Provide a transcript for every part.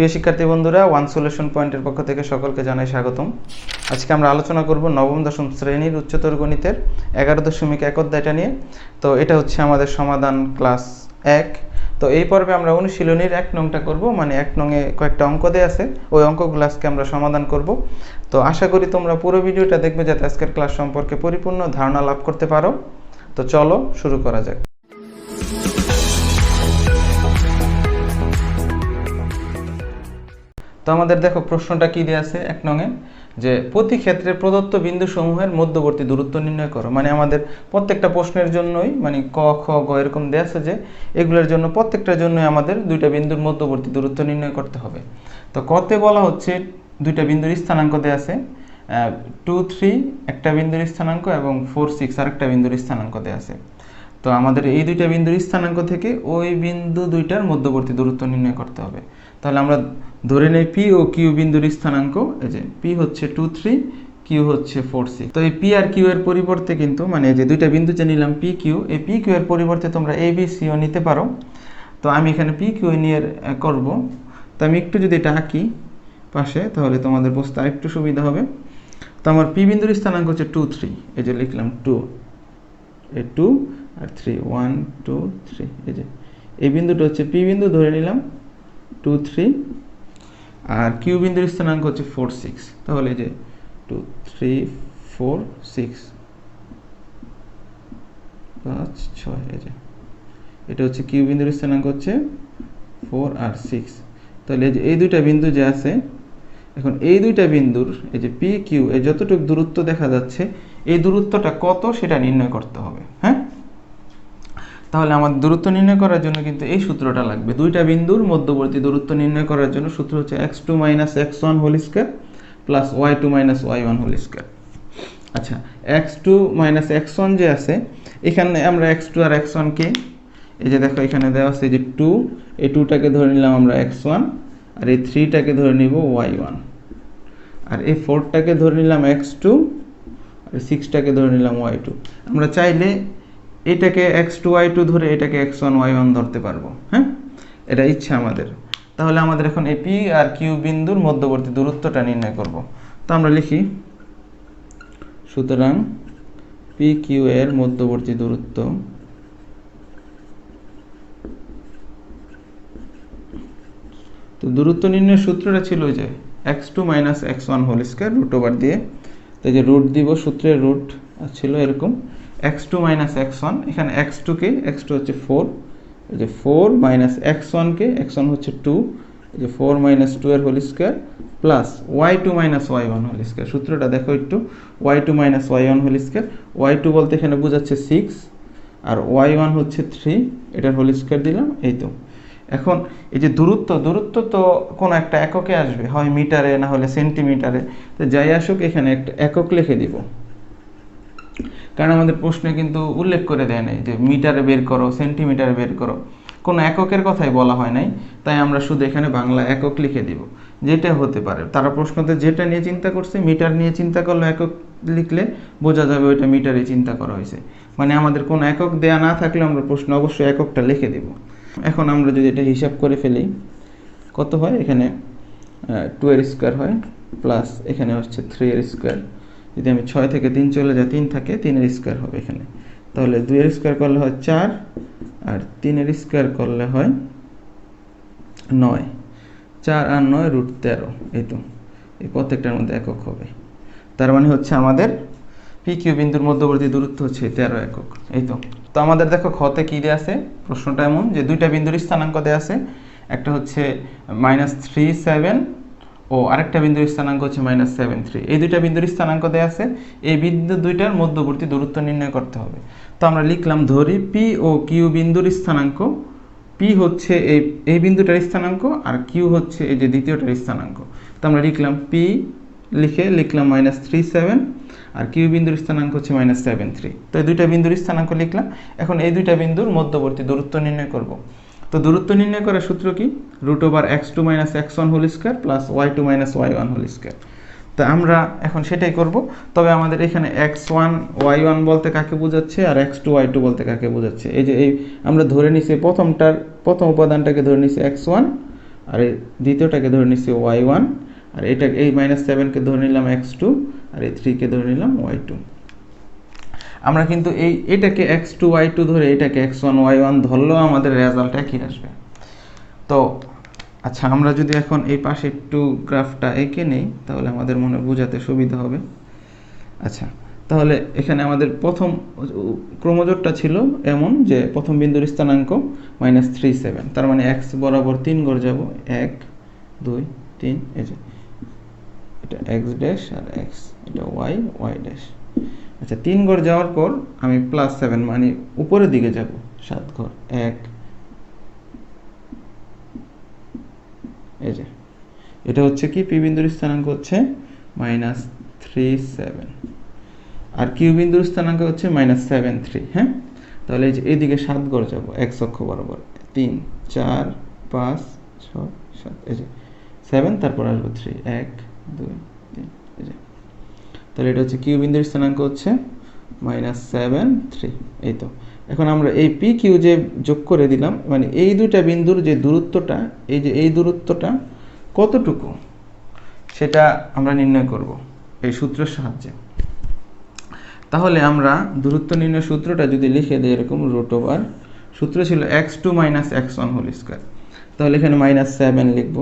প্রিয় শিক্ষার্থী বন্ধুরা ওয়ান সলিউশন পয়েন্টের পক্ষ থেকে সকলকে জানাই স্বাগতম। আজকে আমরা আলোচনা করব নবম, দশম শ্রেণির উচ্চতর গণিতের এগারো দশমিক এক অধ্যায়টা নিয়ে। তো এটা হচ্ছে আমাদের সমাধান ক্লাস এক। তো এই পর্বে আমরা অনুশীলনীর এক নংটা করব মানে এক নংয়ে কয়েকটা অঙ্ক দেওয়া আছে। ওই অঙ্কগুলো আজকে আমরা সমাধান করব। তো আশা করি তোমরা পুরো ভিডিওটা দেখবে যাতে আজকের ক্লাস সম্পর্কে পরিপূর্ণ ধারণা লাভ করতে পারো। তো চলো শুরু করা যাক। তো আমাদের দেখো প্রশ্নটা কি দেওয়া আছে এক নঙে যে প্রতি ক্ষেত্রে প্রদত্ত বিন্দু সমূহের মধ্যবর্তী দূরত্ব নির্ণয় করো। মানে আমাদের প্রত্যেকটা প্রশ্নের জন্যই মানে ক, খ, গ এরকম দেওয়া আছে যে এগুলোর জন্য প্রত্যেকটার জন্যই আমাদের দুইটা বিন্দুর মধ্যবর্তী দূরত্ব নির্ণয় করতে হবে। তো কতে বলা হচ্ছে দুইটা বিন্দুর স্থানাঙ্ক দেওয়া আছে টু থ্রি একটা বিন্দুর স্থানাঙ্ক এবং ফোর সিক্স আরেকটা বিন্দুর স্থানাঙ্ক দেওয়া আছে। তো আমাদের এই দুইটা বিন্দুর স্থানাঙ্ক থেকে ওই বিন্দু দুইটার মধ্যবর্তী দূরত্ব নির্ণয় করতে হবে। তাহলে আমরা ধরে নেই পি ও কিউ বিন্দুর স্থানাঙ্ক, এই যে পি হচ্ছে টু থ্রি কিউ হচ্ছে ফোর সিক্স তো এই পি আর কিউ এর পরিবর্তে কিন্তু মানে যে দুইটা বিন্দু যে নিলাম পি কিউ এই পি কিউ এর পরিবর্তে তোমরা এ বি সিও নিতে পারো। তো আমি এখানে পি কিউ নিয়ে করব। তো আমি একটু যদি এটা আঁকি পাশে, তাহলে তোমাদের বুঝতে আরেকটু সুবিধা হবে। তো আমার পি বিন্দুর স্থানাঙ্ক হচ্ছে টু থ্রি এই যে লিখলাম টু এ টু আর থ্রি ওয়ান টু থ্রি এই যে, এই বিন্দুটা হচ্ছে পি বিন্দু, ধরে নিলাম টু থ্রি আর কিউ বিন্দুর স্থানাঙ্ক হচ্ছে ফোর সিক্স তাহলে এই যে টু থ্রি ফোর সিক্স পাঁচ, ছয়, এই যে, এটা হচ্ছে কিউ বিন্দুর স্থানাঙ্ক হচ্ছে ফোর আর সিক্স তাহলে এই যে, এই দুইটা বিন্দু যে আছে, এখন এই দুইটা বিন্দুর, এই যে পি কিউ এই যতটুকু দূরত্ব দেখা যাচ্ছে, এই দূরত্বটা কত সেটা নির্ণয় করতে হবে হ্যাঁ? তাহলে আমাদের দূরত্ব নির্ণয় করার জন্য কিন্তু এই সূত্রটা লাগবে। দুইটা বিন্দুর মধ্যবর্তী দূরত্ব নির্ণয় করার জন্য সূত্র হচ্ছে x two minus x one whole square plus y two minus y one whole square আচ্ছা x two minus x one যে আছে, এখানে আমরা এক্স টু আর এক্স ওয়ানকে এই যে দেখো এখানে দেওয়া আছে যে টু এই টুটাকে ধরে নিলাম আমরা এক্স ওয়ান আর এই থ্রিটাকে ধরে নিব ওয়াই ওয়ান আর এই ফোরটাকে ধরে নিলাম এক্স টু আর সিক্সটাকে ধরে নিলাম ওয়াই টু আমরা চাইলে এটাকে এক্স টু ওয়াই টু ধরে এটাকে এক্স ওয়ান ওয়াই ওয়ান ধরতে পারব হ্যাঁ? এটা ইচ্ছা আমাদের। তাহলে আমাদের এখন এই পি আর কিউ বিন্দুর মধ্যবর্তী দূরত্বটা নির্ণয় করব। তো আমরা লিখি, সুতরাং পি কিউ এর মধ্যবর্তী দূরত্ব তো দূরত্ব নির্ণয়ের সূত্রটা ছিল যে x two minus x one whole square root over দিয়ে। তো যে রুট দিব, সূত্রের রুট ছিল এরকম। এক্স টু মাইনাস এক্স এখানে এক্স টুকে এক্স টু হচ্ছে ফোর যে ফোর মাইনাস এক্স ওয়ানকে এক্স ওয়ান হচ্ছে টু যে ফোর মাইনাস টু এর whole square plus y two minus y one whole square সূত্রটা দেখো একটু। Y two minus y one whole square y two বলতে এখানে বোঝাচ্ছে সিক্স আর ওয়াই ওয়ান হচ্ছে থ্রি এটার হোল স্কোয়ার দিলাম, এই তো। এখন এই যে দূরত্ব দূরত্ব তো কোনো একটা এককে আসবে, হয় মিটারে না হলে সেন্টিমিটারে তো যাই আসুক, এখানে একটা একক লিখে দিব। কারণ আমাদের প্রশ্নে কিন্তু উল্লেখ করে দেয় নাই যে মিটারে বের করো, সেন্টিমিটারে বের করো। কোনো এককের কথাই বলা হয় নাই, তাই আমরা শুধু এখানে বাংলা একক লিখে দিব। যেটা হতে পারে, তারা প্রশ্নতে যেটা নিয়ে চিন্তা করছে, মিটার নিয়ে চিন্তা করলে একক লিখলে বোঝা যাবে ওইটা মিটারে চিন্তা করা হয়েছে। মানে আমাদের কোনো একক দেয়া না থাকলে আমরা প্রশ্ন অবশ্যই এককটা লিখে দিব। এখন আমরা যদি এটা হিসাব করে ফেলি, কত হয় এখানে? টু এর স্কোয়ার হয় প্লাস এখানে হচ্ছে থ্রি এর স্কোয়ার যদি আমি ছয় থেকে তিন চলে যাই, তিন থাকে, তিনের স্কোয়ার হবে এখানে। তাহলে দুইয়ের স্কোয়ার করলে হয় চার, আর তিনের স্কোয়ার করলে হয় নয়। চার আর নয় রুট তেরো, এই তো। এই প্রত্যেকটার মধ্যে একক হবে। তার মানে হচ্ছে আমাদের পি কিউ বিন্দুর মধ্যবর্তী দূরত্ব হচ্ছে তেরো একক। এই তো। তো আমাদের দেখো খতে কী দেওয়া আছে? প্রশ্নটা এমন যে দুইটা বিন্দুর স্থানাঙ্ক দেওয়া আছে। একটা হচ্ছে মাইনাস থ্রি সেভেন ও আরেকটা বিন্দুর স্থানাঙ্ক হচ্ছে মাইনাস সেভেন থ্রি এই দুইটা বিন্দুর স্থানাঙ্ক দেওয়া আছে, এই বিন্দু দুইটার মধ্যবর্তী দূরত্ব নির্ণয় করতে হবে। তো আমরা লিখলাম ধরি পি ও কিউ বিন্দুর স্থানাঙ্ক। পি হচ্ছে এই এই বিন্দুটার স্থানাঙ্ক আর কিউ হচ্ছে এই যে দ্বিতীয়টার স্থানাঙ্ক। তো আমরা লিখলাম পি লিখে লিখলাম মাইনাস থ্রি সেভেন আর কিউ বিন্দুর স্থানাঙ্ক হচ্ছে মাইনাস সেভেন থ্রি তো এই দুইটা বিন্দুর স্থানাঙ্ক লিখলাম। এখন এই দুইটা বিন্দুর মধ্যবর্তী দূরত্ব নির্ণয় করব। তো দূরত্ব নির্ণয় করার সূত্র কি? Root over x two minus x one whole square plus y two minus y one whole square তো আমরা এখন সেটাই করব। তবে আমাদের এখানে এক্স ওয়ান ওয়াই ওয়ান বলতে কাকে বোঝাচ্ছে আর এক্স টু ওয়াই টু বলতে কাকে বোঝাচ্ছে? এই যে এই আমরা ধরে নিছি প্রথমটার, প্রথম উপাদানটাকে ধরে নিছি এক্স ওয়ান আর দ্বিতীয়টাকে ধরে নিচ্ছি ওয়াই ওয়ান আর এটা এই মাইনাস সেভেনকে ধরে নিলাম এক্স টু আর এই থ্রিকে ধরে নিলাম ওয়াই টু আমরা কিন্তু এই এটাকে এক্স টু ওয়াই টু ধরে এটাকে এক্স ওয়ান ওয়াই ওয়ান ধরলেও আমাদের রেজাল্ট একই আসবে। তো আচ্ছা আমরা যদি এখন এই পাশে একটু গ্রাফটা এঁকে নেই, তাহলে আমাদের মনে বোঝাতে সুবিধা হবে। আচ্ছা তাহলে এখানে আমাদের প্রথম ক্রমজোটটা ছিল এমন যে প্রথম বিন্দুর স্থানাঙ্ক মাইনাস থ্রি সেভেন তার মানে এক্স বরাবর তিন গড় যাব। এক, দুই, তিন, এই যে, এটা এক্স ড্যাশ আর এক্স এটা ওয়াই ওয়াই ড্যাশ আচ্ছা তিন ঘর যাওয়ার পর আমি প্লাস সেভেন মানে উপরের দিকে যাব। সাত ঘর, এক। এই যে, এটা হচ্ছে কি? পি বিন্দুর স্থানাঙ্ক হচ্ছে মাইনাস থ্রি সেভেন আর কিউ বিন্দুর স্থানাঙ্ক হচ্ছে মাইনাস সেভেন থ্রি হ্যাঁ? তাহলে এই যে এইদিকে সাত ঘর যাব, এক অক্ষ বরাবর। তিন, চার, পাঁচ, ছয়, সাত, এই যে সেভেন তারপর আসব থ্রি এক, দুই, তিন, এই যে। তাহলে এটা হচ্ছে কিউ বিন্দুর স্থানাঙ্ক হচ্ছে মাইনাস সেভেন থ্রি এই তো। এখন আমরা এই পি কিউ যে যোগ করে দিলাম মানে এই দুইটা বিন্দুর যে দূরত্বটা, এই যে এই দূরত্বটা কতটুকু, সেটা আমরা নির্ণয় করব এই সূত্রের সাহায্যে। তাহলে আমরা দূরত্ব নির্ণয় সূত্রটা যদি লিখে দিই এরকম রুট ওভার সূত্র ছিল x two minus x one whole square তাহলে এখানে মাইনাস সেভেন লিখব।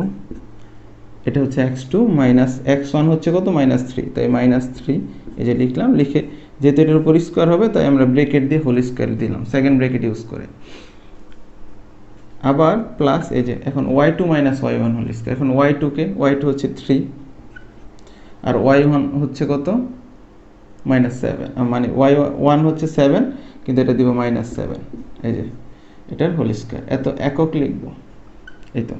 এটা হচ্ছে x two minus x one হচ্ছে কত? মাইনাস থ্রি তাই মাইনাস থ্রি এই যে লিখলাম, লিখে যেহেতু এটার উপর স্কোয়ার হবে, তাই আমরা ব্রেকেট দিয়ে হোল স্কোয়ার দিলাম সেকেন্ড ব্রেকেট ইউজ করে। আবার প্লাস এই যে, এখন y two minus y one whole square এখন ওয়াই টুকে ওয়াই টু হচ্ছে থ্রি আর ওয়াই ওয়ান হচ্ছে কত? মাইনাস সেভেন মানে ওয়াই ওয়ান হচ্ছে সেভেন কিন্তু এটা দিব মাইনাস সেভেন এই যে, এটার হোল স্কোয়ার এত একক লিখব। এই তো।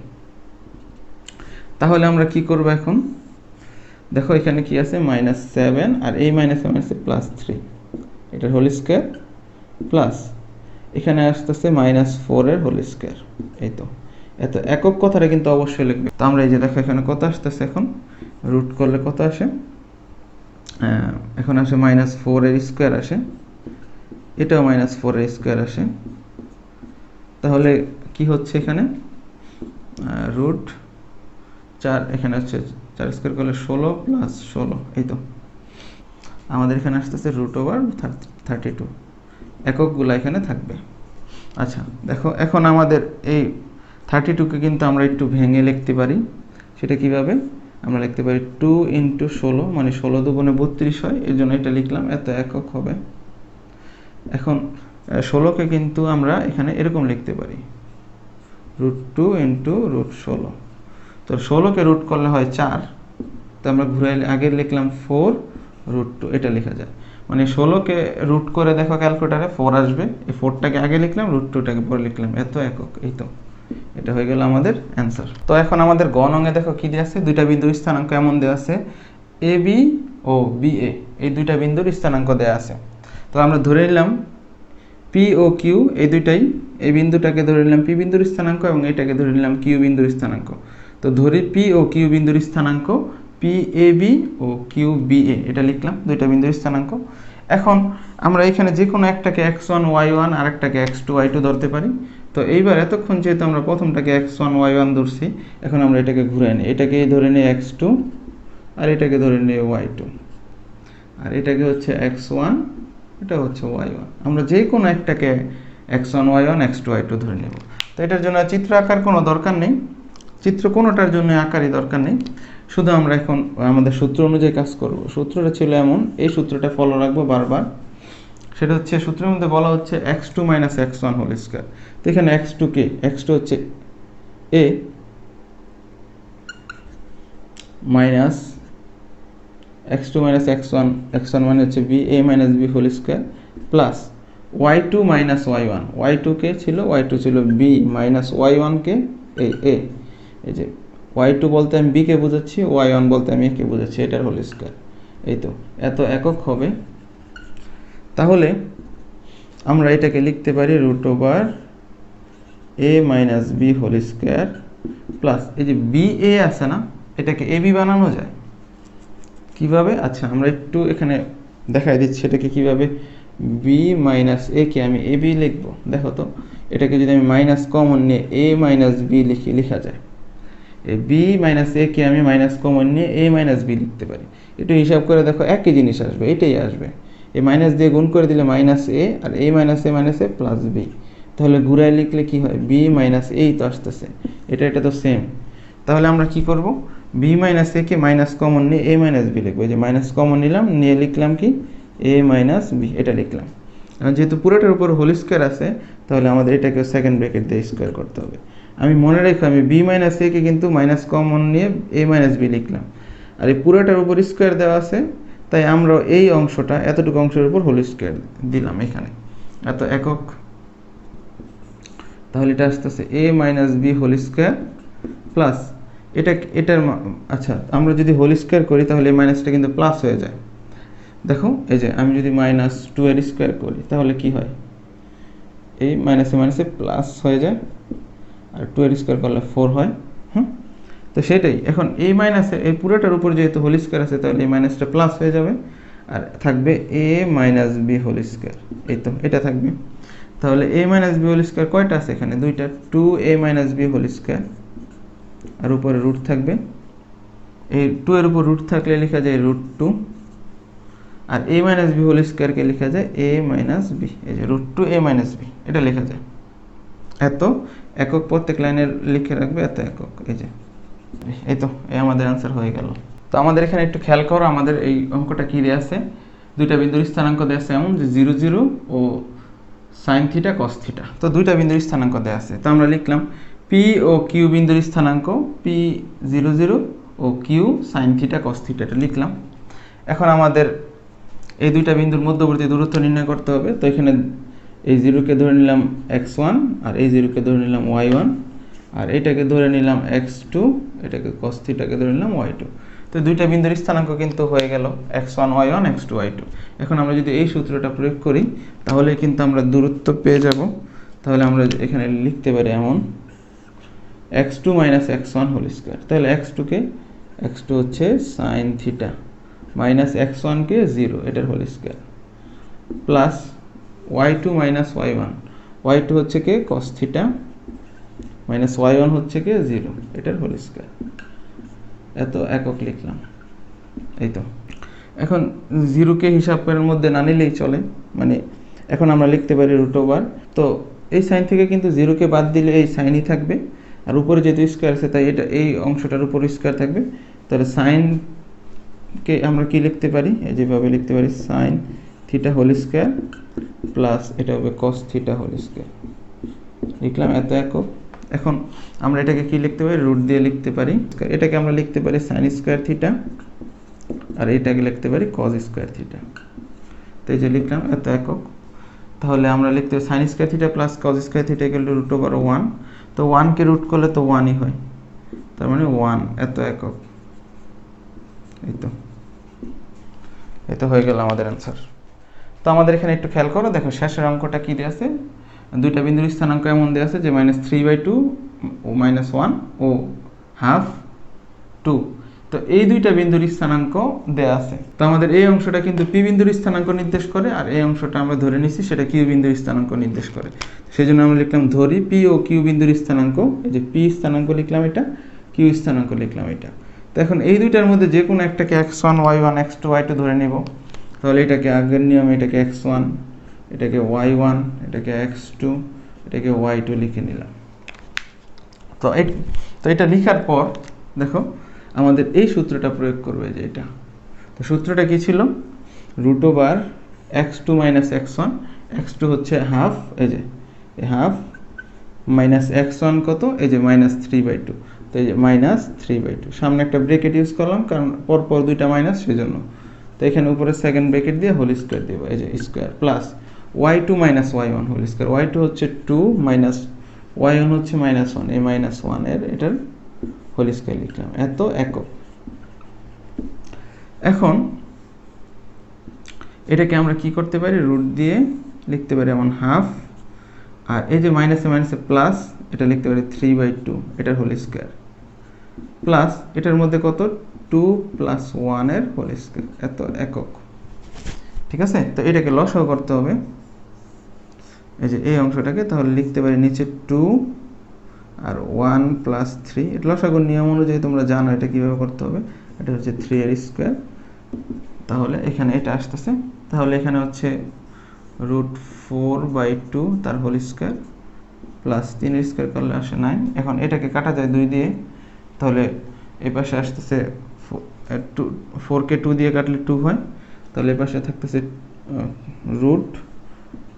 তাহলে আমরা কি করব এখন? দেখো এখানে কি আছে? মাইনাস সেভেন আর এই মাইনাস সেভেন আছে প্লাস থ্রি এটার হোল স্কোয়ার প্লাস এখানে আসতেছে মাইনাস ফোরের হোল স্কোয়ার এই তো। এত একক কথাটা কিন্তু অবশ্যই লিখবে। তো আমরা এই যে দেখো এখানে কত আসতেছে এখন? রুট করলে কত আসে? এখন আসে মাইনাস ফোরের স্কোয়ার আসে। এটাও মাইনাস ফোরের স্কোয়ার আসে। তাহলে কি হচ্ছে এখানে? রুট চার, এখানে হচ্ছে চার স্কোয়ার করলে ষোলো প্লাস ষোলো, এই তো। আমাদের এখানে আসতেছে রুট ওভার থার্টি টু এককগুলো এখানে থাকবে। আচ্ছা দেখো, এখন আমাদের এই থার্টি টুকে কিন্তু আমরা একটু ভেঙে লিখতে পারি। সেটা কীভাবে? আমরা লিখতে পারি টু ইন্টু ষোলো মানে ষোলো দুগুণে বত্রিশ হয়, এই জন্য এটা লিখলাম, এত একক হবে। এখন ষোলোকে কিন্তু আমরা এখানে এরকম লিখতে পারি। রুট টু ইন্টু রুট ষোলো। তো ষোলোকে রুট করলে হয় চার। তো আমরা ঘুরে আগে লিখলাম ফোর রুট টু এটা লেখা যায়। মানে ষোলোকে রুট করে দেখো ক্যালকুলেটারে ফোর আসবে। এই ফোরটাকে আগে লিখলাম রুট টুটাকে পরে লিখলাম। এত একক, এই তো। এটা হয়ে গেল আমাদের অ্যান্সার তো এখন আমাদের গ দেখো কী দেওয়া আছে? দুইটা বিন্দুর স্থানাঙ্ক এমন দেওয়া আছে। A B O B A এই দুইটা বিন্দুর স্থানাঙ্ক দেওয়া আছে। তো আমরা ধরে নিলাম পি ও কিউ এই দুইটাই। এই বিন্দুটাকে ধরে নিলাম পি বিন্দুর স্থানাঙ্ক এবং এটাকে ধরে নিলাম কিউ বিন্দুর স্থানাঙ্ক। তো ধরি পি ও কিউ বিন্দুর স্থানাঙ্ক পি এ বি ও কিউ বি এ এটা লিখলাম, দুইটা বিন্দুর স্থানাঙ্ক। এখন আমরা এখানে যে কোনো একটাকে এক্স ওয়ান ওয়াই ওয়ান আর একটাকে এক্স টু ওয়াই টু ধরতে পারি। তো এইবার এতক্ষণ যেহেতু আমরা প্রথমটাকে এক্স ওয়ান ওয়াই ওয়ান ধরছি, এখন আমরা এটাকে ঘুরে নিই। এটাকে ধরে নিই এক্স টু আর এটাকে ধরে নিই ওয়াই টু আর এটাকে হচ্ছে এক্স ওয়ান এটা হচ্ছে ওয়াই ওয়ান আমরা যে কোনো একটাকে x one y one x two y two ধরে নেব। তো এটার জন্য চিত্র আঁকার কোনো দরকার নেই। চিত্র কোনোটার জন্য আঁকারই দরকার নেই। শুধু আমরা এখন আমাদের সূত্র অনুযায়ী কাজ করব। সূত্রটা ছিল এমন, এই সূত্রটা ফলো রাখব বারবার। সেটা হচ্ছে, সূত্রের মধ্যে বলা হচ্ছে x two minus x one whole square তো এখানে এক্স টু কে এক্স টু হচ্ছে A minus x two minus x one x one মানে হচ্ছে B A minus B whole square plus y two minus y one y two কে ছিল y two ছিল B minus y ওয়ানকে এই এ এই যে ওয়াই টু বলতে আমি বিকে বোঝাচ্ছি ওয়াই ওয়ান বলতে আমি একে বোঝাচ্ছি, এটার হোল স্কোয়ার এই তো, এত একক হবে। তাহলে আমরা এটাকে লিখতে পারি root over A minus B whole square plus এই যে বি এ আছে না, এটাকে এ বি বানানো যায়। কীভাবে? আচ্ছা আমরা একটু এখানে দেখাই দিচ্ছি এটাকে কীভাবে বি মাইনাস এ কে আমি এ বি লিখব। দেখো তো, এটাকে যদি আমি মাইনাস কমন নিয়ে এ মাইনাস বি লিখি, লেখা যায়। বি মাইনাস এ কে আমি মাইনাস কমন নিয়ে এ মাইনাস বি লিখতে পারি। একটু হিসাব করে দেখো, একই জিনিস আসবে, এটাই আসবে। এই মাইনাস দিয়ে গুণ করে দিলে minus A, R A minus A minus A plus B. তাহলে ঘুরায় লিখলে কি হয়? বি মাইনাস এই তো আসতেছে, এটা এটা তো সেম তাহলে আমরা কি করব? বি মাইনাস এ কে মাইনাস কমন নিয়ে এ মাইনাস বি লিখব। এই যে মাইনাস কমন নিলাম, নিয়ে লিখলাম কি? এ মাইনাস বি, এটা লিখলাম। যেহেতু পুরোটার উপর হোল স্কোয়ার আছে, তাহলে আমাদের এটাকে সেকেন্ড ব্র্যাকেট দিয়ে স্কোয়ার করতে হবে। আমি মনে রেখো, আমি বি মাইনাস এ কে কিন্তু মাইনাস কমন নিয়ে এ মাইনাস বি লিখলাম। আর এই পুরোটার উপর স্কোয়ার দেওয়া আছে, তাই আমরা এই অংশটা, এতটুকু অংশের উপর হোল স্কোয়ার দিলাম এখানে। এত একক। তাহলে এটা আসতেছে A minus B whole square plus এটা এটার আচ্ছা আমরা যদি হোল স্কোয়ার করি, তাহলে এই মাইনাসটা কিন্তু প্লাস হয়ে যায়। দেখো, এই যে আমি যদি মাইনাস টু এর স্কোয়ার করি, তাহলে কি হয়? এই মাইনাসে মাইনাসে প্লাস হয়ে যায়। আর টু এর স্কোয়ার করলে ফোর হয়, হুম? তো সেটাই। এখন এই মাইনাসে এই পুরোটার উপর যেহেতু হোল স্কোয়ার আছে, তাহলে এই মাইনাসটা প্লাস হয়ে যাবে। আর থাকবে A minus B whole square এই তো, এটা থাকবে। তাহলে A minus B whole square কয়টা আছে এখানে? দুইটা। Two A minus B whole square আর উপরে রুট থাকবে। এই টু এর উপর রুট থাকলে লেখা যায় রুট টু আর এ মাইনাস বি হোল স্কোয়ারকে লেখা যায় এ মাইনাস বি এই যে root two A minus B এটা লেখা যায়। এত। একক প্রত্যেক লাইনের লিখে রাখবে, এত একক, এই যে। এই তো, এই আমাদের আনসার হয়ে গেল। তো আমাদের এখানে একটু খেয়াল করো, আমাদের এই অঙ্কটা কী দেওয়া আছে? দুইটা বিন্দুর স্থানাঙ্ক দেওয়া আছে এমন যে জিরো জিরো ও সাইন থিটা কস থিটা তো দুইটা বিন্দুর স্থানাঙ্ক দেওয়া আছে। তো আমরা লিখলাম পি ও কিউ বিন্দুর স্থানাঙ্ক পি জিরো জিরো ও Q sine theta cos theta এটা লিখলাম। এখন আমাদের এই দুইটা বিন্দুর মধ্যবর্তী দূরত্ব নির্ণয় করতে হবে। তো এখানে এই জিরোকে ধরে নিলাম এক্স ওয়ান আর এই জিরোকে ধরে নিলাম ওয়াই ওয়ান আর এটাকে ধরে নিলাম এক্স টু, এটাকে কস থিটাকে ধরে নিলাম ওয়াই টু। তো দুইটা বিন্দুর স্থানাঙ্ক কিন্তু হয়ে গেল X one, Y one, X two, Y two. এখন আমরা যদি এই সূত্রটা প্রয়োগ করি, তাহলে কিন্তু আমরা দূরত্ব পেয়ে যাব। তাহলে আমরা এখানে লিখতে পারি এমন X two minus X one whole square. তাহলে এক্স টুকে এক্স টু হচ্ছে সাইন থিটা, মাইনাস এক্স ওয়ানকে জিরো, এটার whole square. Plus Y two minus Y one Y two হচ্ছে কে? Cos theta minus Y one হচ্ছে কে? জিরো এটার whole square এত একক লিখলাম। এই তো। এখন জিরোকে হিসাব করার মধ্যে না নিলেই চলে। মানে এখন আমরা লিখতে পারি রুট ওভার তো এই সাইন থেকে কিন্তু জিরোকে বাদ দিলে এই সাইনই থাকবে। আর উপরে যেহেতু স্কোয়ার আছে, তাই এটা এই অংশটার উপর স্কোয়ার থাকবে। তাহলে সাইনকে আমরা কি লিখতে পারি? এই যেভাবে লিখতে পারি sine theta whole square plus এটা হবে কস থিটা হোল স্কোয়ার লিখলাম এত একক। এখন আমরা এটাকে কি লিখতে পারি? রুট দিয়ে লিখতে পারি। এটাকে আমরা লিখতে পারি সাইন স্কোয়ার থিটা আর এটাকে লিখতে পারি কজ স্কোয়ার থিটা তো এই যে লিখলাম এত একক। তাহলে আমরা লিখতে পারি sine square theta plus cos square theta two root over one তো ওয়ানকে রুট করলে তো ওয়ানই হয়। তার মানে ওয়ান এত একক। এই তো। এই তো হয়ে গেল আমাদের অ্যান্সার আমাদের এখানে একটু খেয়াল করো, দেখো শেষের অঙ্কটা কী দেওয়া আছে? দুইটা বিন্দুর স্থানাঙ্ক এমন দেওয়া আছে যে মাইনাস থ্রি বাই টু ও মাইনাস ওয়ান ও হাফ টু তো এই দুইটা বিন্দুর স্থানাঙ্ক দেয়া আছে। তো আমাদের এই অংশটা কিন্তু পি বিন্দুর স্থানাঙ্ক নির্দেশ করে, আর এই অংশটা আমরা ধরে নিছি সেটা কিউ বিন্দুর স্থানাঙ্ক নির্দেশ করে। সেই জন্য আমরা লিখলাম ধরি পি ও কিউ বিন্দুর স্থানাঙ্ক, এই যে পি স্থানাঙ্ক লিখলাম এটা কিউ স্থানাঙ্ক লিখলাম এটা। তো এখন এই দুইটার মধ্যে যে কোনো একটাকে X one Y one X two Y two ধরে নেব। তাহলে এটাকে আগের নিয়ম, এটাকে এক্স ওয়ান এটাকে ওয়াই ওয়ান এটাকে এক্স টু এটাকে ওয়াই টু লিখে নিলাম। তো তো এটা লেখার পর, দেখো, আমাদের এই সূত্রটা প্রয়োগ করবে যে এটা। তো সূত্রটা কি ছিল? Root over X two minus X one X two হচ্ছে হাফ এই যে হাফ মাইনাস এক্স ওয়ান কত? এই যে মাইনাস থ্রি বাই টু তো এই যে মাইনাস থ্রি বাই টু সামনে একটা ব্রেকেট ইউজ করলাম, কারণ পরপর দুইটা মাইনাস সেজন্য। তো এখানে উপরে সেকেন্ড ব্রেকেট দিয়ে হোল স্কোয়ার দেবো। এই যে square plus Y two minus Y one whole square Y two হচ্ছে টু মাইনাস ওয়াই ওয়ান হচ্ছে মাইনাস ওয়ান এই মাইনাস ওয়ানের এটার হোল স্কোয়ার লিখলাম। এত একক। এখন এটাকে আমরা কি করতে পারি? রুট দিয়ে লিখতে পারি এমন হাফ আর এই যে মাইনাসে মাইনাসে প্লাস এটা লিখতে পারি থ্রি বাই টু এটার হোল স্কোয়ার প্লাস এটার মধ্যে কত? টু প্লাস ওয়ানের হোল স্কোয়ার এত একক। ঠিক আছে? তো এটাকে লসও করতে হবে। এই যে এই অংশটাকে, তাহলে লিখতে পারি নিচে টু আর ওয়ান প্লাস থ্রি এটা লসাগুর নিয়ম অনুযায়ী তোমরা জানো এটা কীভাবে করতে হবে। এটা হচ্ছে থ্রি এর স্কোয়ার তাহলে এখানে এটা আসতেছে। তাহলে এখানে হচ্ছে রুট ফোর বাই টু তার হোল স্কোয়ার প্লাস তিন স্কোয়ার করলে আসে নাইন এখন এটাকে কাটা যায় দুই দিয়ে। তাহলে এই পাশে আসতেছে টু ফোরকে টু দিয়ে কাটলে টু হয়। তাহলে পাশে থাকতেছে রুট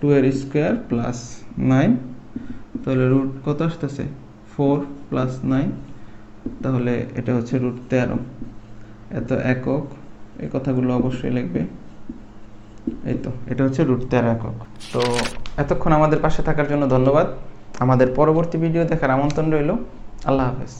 টু এর স্কোয়ার প্লাস নাইন তাহলে রুট কত আসতেছে? ফোর প্লাস নাইন তাহলে এটা হচ্ছে রুট তেরো। এত একক এই কথাগুলো অবশ্যই লিখবে। এই তো, এটা হচ্ছে রুট তেরো একক। তো এতক্ষণ আমাদের পাশে থাকার জন্য ধন্যবাদ। আমাদের পরবর্তী ভিডিও দেখার আমন্ত্রণ রইল। আল্লাহ হাফেজ।